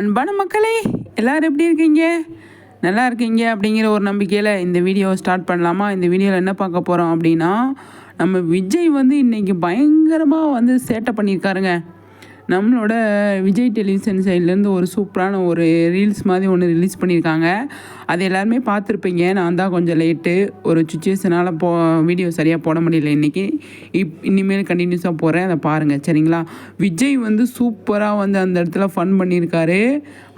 அன்பான மக்களே எல்லோரும் எப்படி இருக்கீங்க? நல்லா இருக்கீங்க அப்படிங்கிற ஒரு நம்பிக்கையில் இந்த வீடியோவை ஸ்டார்ட் பண்ணலாமா? இந்த வீடியோவில் என்ன பார்க்க போகிறோம் அப்படின்னா நம்ம விஜய் வந்து இன்றைக்கி பயங்கரமாக வந்து சேட்டை பண்ணியிருக்காருங்க. நம்மளோட விஜய் டெலிவிஷன் சைட்லேருந்து ஒரு சூப்பரான ஒரு ரீல்ஸ் மாதிரி ஒன்று ரிலீஸ் பண்ணியிருக்காங்க. அது எல்லாருமே பார்த்துருப்பீங்க. நான் தான் கொஞ்சம் லேட்டு ஒரு சுச்சுவேஷனால் போ வீடியோ சரியாக போட முடியல இன்றைக்கி இப் இனிமேல் கண்டினியூஸாக போகிறேன் அதை பாருங்கள் சரிங்களா? விஜய் வந்து சூப்பராக வந்து அந்த இடத்துல ஃபன் பண்ணியிருக்காரு.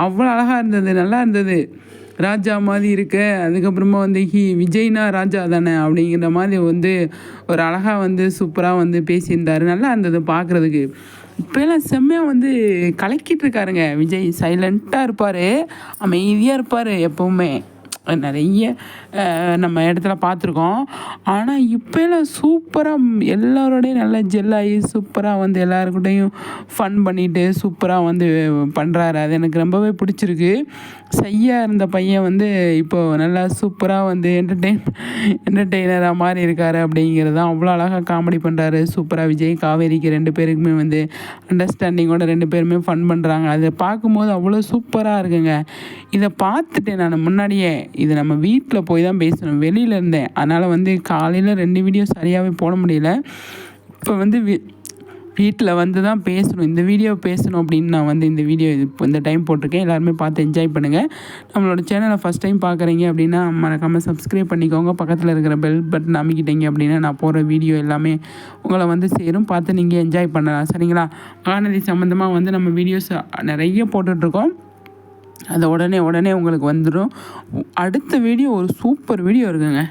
அவ்வளோ அழகாக இருந்தது. நல்லா இருந்தது. ராஜா மாதிரி இருக்க அதுக்கப்புறமா வந்து ஹி விஜய்னா ராஜா தானே அப்படிங்கிற மாதிரி வந்து ஒரு அழகாக வந்து சூப்பராக வந்து பேசியிருந்தார். நல்லா இருந்தது பார்க்குறதுக்கு. இப்போலாம் செம்மையாக வந்து கலக்கிட்டு இருக்காருங்க. விஜய் சைலண்ட்டாக இருப்பார். அமைதியாக இருப்பார் எப்போவுமே. நிறைய நம்ம இடத்துல பார்த்துருக்கோம். ஆனால் இப்போலாம் சூப்பராக எல்லாரோடையும் நல்லா ஜெல்லாகி சூப்பராக வந்து எல்லாருக்கிட்டையும் ஃபன் பண்ணிட்டு சூப்பராக வந்து பண்ணுறாரு அது எனக்கு ரொம்பவே பிடிச்சிருக்கு. சையாக இருந்த பையன் வந்து இப்போது நல்லா சூப்பராக வந்து என்டர்டெயின் என்டர்டெய்னராக மாறி இருக்காரு அப்படிங்கிறது தான். அவ்வளோ அழகாக காமெடி பண்ணுறாரு சூப்பராக விஜய் காவேரிக்கு ரெண்டு பேருக்குமே வந்து அண்டர்ஸ்டாண்டிங்கோட ரெண்டு பேருமே ஃபன் பண்ணுறாங்க அதை பார்க்கும்போது அவ்வளோ சூப்பராக இருக்குங்க. இதை பார்த்துட்டேன் நான் முன்னாடியே இது நம்ம வீட்டில் போய் தான் பேசணும். வெளியில் இருந்தேன். அதனால் வந்து காலையில் ரெண்டு வீடியோ சரியாகவே போட முடியல. இப்போ வந்து வீ வீட்டில் வந்து தான் பேசணும். இந்த வீடியோ பேசணும் அப்படின்னு நான் வந்து இந்த வீடியோ இப்போ இந்த டைம் போட்டிருக்கேன். எல்லாருமே பார்த்து என்ஜாய் பண்ணுங்கள் நம்மளோட சேனலை ஃபஸ்ட் டைம் பார்க்குறீங்க அப்படின்னா மறக்காமல் சப்ஸ்கிரைப் பண்ணிக்கோங்க. பக்கத்தில் இருக்கிற பெல் பட்டன் அமைக்கிட்டீங்க அப்படின்னா நான் போகிற வீடியோ எல்லாமே உங்களை வந்து சேரும். பார்த்து நீங்கள் என்ஜாய் பண்ணலாம். சரிங்களா? காணொலி சம்மந்தமாக வந்து நம்ம வீடியோஸ் நிறைய போட்டுட்ருக்கோம். அது உடனே உடனே உங்களுக்கு வந்துடும் அடுத்த வீடியோ ஒரு சூப்பர் வீடியோ இருக்குங்க.